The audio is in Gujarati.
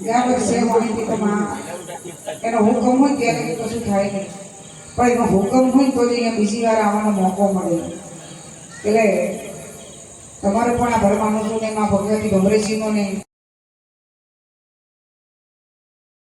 ગયા વર્ષે માહિતી તમા એનો હુકમ હોય ત્યારે કશું થાય નહીં. પણ એનો હુકમ હોય તો જઈને બીજી વાર આવવાનો મોકો મળે એટલે તમારે પણ આ ભરમાનું છું ને એમાં ભગવતી ભમરેજીનો ને